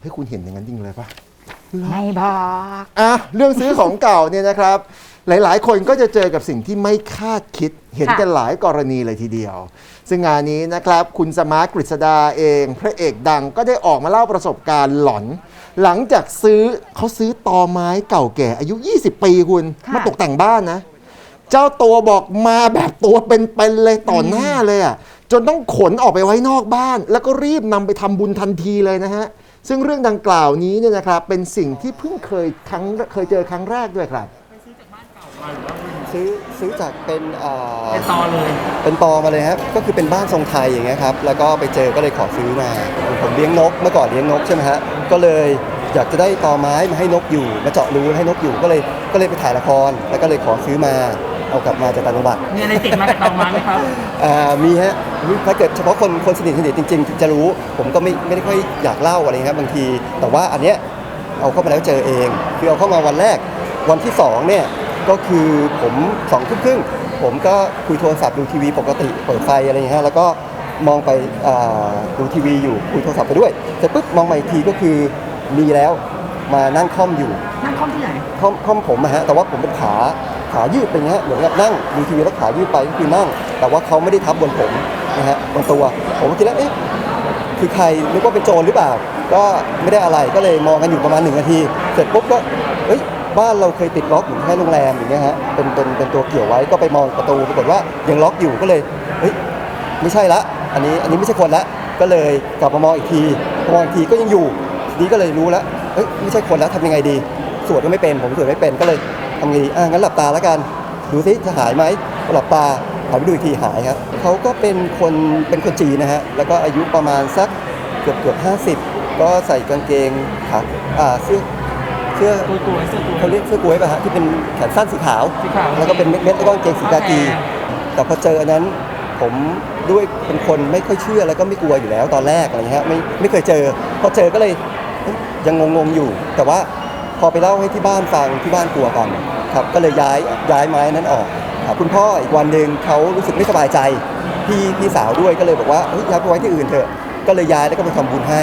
เฮ้ยคุณเห็นอย่างนั้นจริงเลยปะไม่บอกอะเรื่องซื้อของเก่าเนี่ยนะครับ หลายๆ คนก็จะเจอกับสิ่งที่ไม่คาดคิดเห็นกันหลายกรณีเลยทีเดียว ซึ่งงานนี้นะครับ คุณสมาร์ทกฤษดาเอง พระเอกดังก็ได้ออกมาเล่าประสบการณ์หลอน หลังจากซื้อเขาซื้อตอไม้เก่าแก่อายุ 20 ปีคุณค่ะมาตกแต่งบ้านนะ เจ้าตัวบอกมาแบบตัวเป็นๆเลยต่อหน้าเลยอะจนต้องขนออกไปไว้นอกบ้าน แล้วก็รีบนำไปทำบุญทันทีเลยนะฮะ ซึ่งเรื่องดังกล่าวนี้เนี่ยนะครับเป็นสิ่งที่เพิ่งเคยครั้งเคยเจอครั้งแรกด้วยครับ ซื้อซื้อจากเป็นอ่าเป็นตอเลย เป็นตอมาเลยครับก็คือเป็นบ้านทรงไทยอย่างเงี้ยครับแล้วก็ไปเจอก็เลยขอซื้อมาผมเลี้ยงนกเมื่อก่อนเลี้ยงนกใช่ไหมฮะก็เลยอยากจะได้ตอไม้มาให้นกอยู่มาเจาะรูให้นกอยู่ก็เลยก็เลยไปถ่ายละครแล้วก็เลยขอซื้อมา เอากลับมาจากต่างจังหวัดมีอะไรติดมากับตอไม้ไหมครับ อ่ามีฮะถ้าเกิดเฉพาะคนคนสนิทสนิทจริง ๆ จะรู้ผมก็ไม่ไม่ได้ค่อยอยากเล่าอะไรครับบางที แต่ว่าอันเนี้ยเอาเข้ามาแล้วเจอเอง คือเอาเข้ามาวันแรกวันที่สองเนี่ยก็คือผมสองทุ่มครึ่งผมก็คุยโทรศัพท์ดูทีวีปกติเปิดไฟอะไรอย่างเงี้ยฮะแล้วก็มองไปอ่าดูทีวีอยู่คุยโทรศัพท์ไปด้วยเสร็จปุ๊บมองมาอีกทีก็คือมีแล้วมานั่งค่อมอยู่นั่งคล่อมที่ไหนค่อมค่อมผมนะฮะแต่ว่าผมเป็นขา ขายืดเป็นอย่างเงี้ยเหมือนกับนั่งดูทีวีแล้วขายืดไปก็คือนั่ง แต่ว่าเขาไม่ได้ทับบนผมนะฮะบนตัว ผมก็คิดแล้วเอ๊ะคือใครนึกว่าเป็นโจรหรือเปล่า ก็ไม่ได้อะไรก็เลยมองกันอยู่ประมาณหนึ่งนาที เสร็จปุ๊บก็เอ้ยบ้านเราเคยติดล็อกเหมือนแค่โรงแรมอย่างเงี้ยฮะเป็นเป็นเป็นตัวเกี่ยวไว้ก็ไปมองประตูปรากฏว่ายังล็อกอยู่ก็เลยเฮ้ยไม่ใช่ละอันนี้อันนี้ไม่ใช่คนละก็เลยกลับมามองอีกทีมองอีกทีก็ยังอยู่ทีนี้ก็เลยรู้แล้วเอ้ยไม่ใช่คนแล้วทำยังไงดีสวดก็ไม่เป็นผมสวดไม่เป็นก็เลย ทำไงดีอะงั้นหลับตาแล้วกัน ดูซิจะหายไหมหลับตาหันไปดูอีกทีหายครับเขาก็เป็นคนเป็นคนจีนนะฮะแล้วก็อายุประมาณสักเกือบเกือบห้าสิบก็ใส่กางเกงขาอ่าเสื้อเสื้อตัวตัวเสื้อตัวเขาเรียกเสื้อกล้วยป่ะฮะที่เป็นแขนสั้นสีขาวสีขาวแล้วก็เป็นเม็ดๆแล้วก็กางเกงสีกากีแต่พอเจออันนั้นผมด้วยเป็นคนไม่ค่อยเชื่อแล้วก็ไม่กลัวอยู่แล้วตอนแรกอะไรเงี้ยฮะไม่ไม่เคยเจอ พอเจอก็เลยเอ๊ะยังงงๆอยู่ แต่ว่า พอไปเล่าให้ที่บ้านฟังที่บ้านกลัวก่อนครับก็เลยย้ายย้ายไม้นั้นออกครับคุณพ่ออีกวันหนึ่งเขารู้สึกไม่สบายใจพี่พี่สาวด้วยก็เลยบอกว่าเฮ้ยย้ายไปไว้ที่อื่นเถอะก็เลยย้ายแล้วก็ไปทำบุญให้